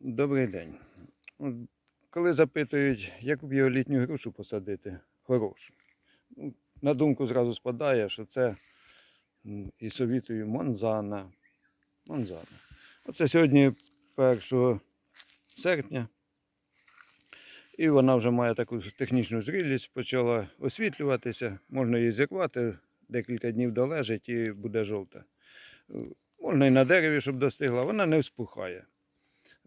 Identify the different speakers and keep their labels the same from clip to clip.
Speaker 1: Добрий день. Коли запитують, яку літню грушу посадити, хорошу. Ну, На думку зразу спадає, що це і совітую Монзана. Монзана. Оце сьогодні 1 серпня. І вона вже має таку технічну зрілість, почала освітлюватися. Можна її зірвати, декілька днів долежить і буде жовта. Е, Можна і на дереві, щоб достигла, вона не вспухає.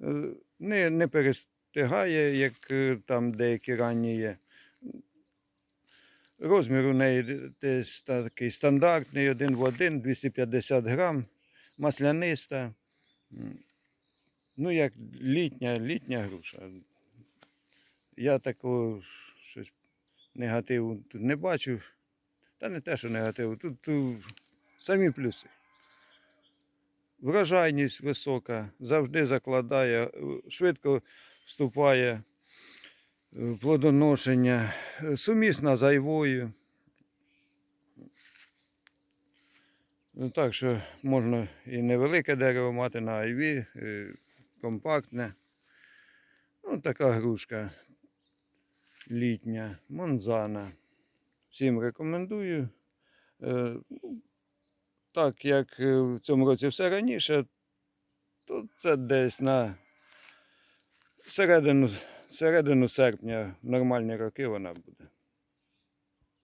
Speaker 1: Е, Не, не перестигає, як е, там деякі ранні є. Розмір у неї десь такий стандартний, один в один, 250 грам, масляниста. Ну, як літня, літня груша. Я такого щось негативу тут не бачу. Та не те, що негативу, тут, тут самі плюси. Врожайність висока, завжди закладає, е, швидко вступає е, в плодоношення, е, сумісна з айвою. Ну, Так що можна і невелике дерево мати на айві, компактне. Ну, така грушка літня, монзана. Всім рекомендую. Так як е, в цьому році все раніше, то це десь на середину, середину серпня, нормальні роки вона буде.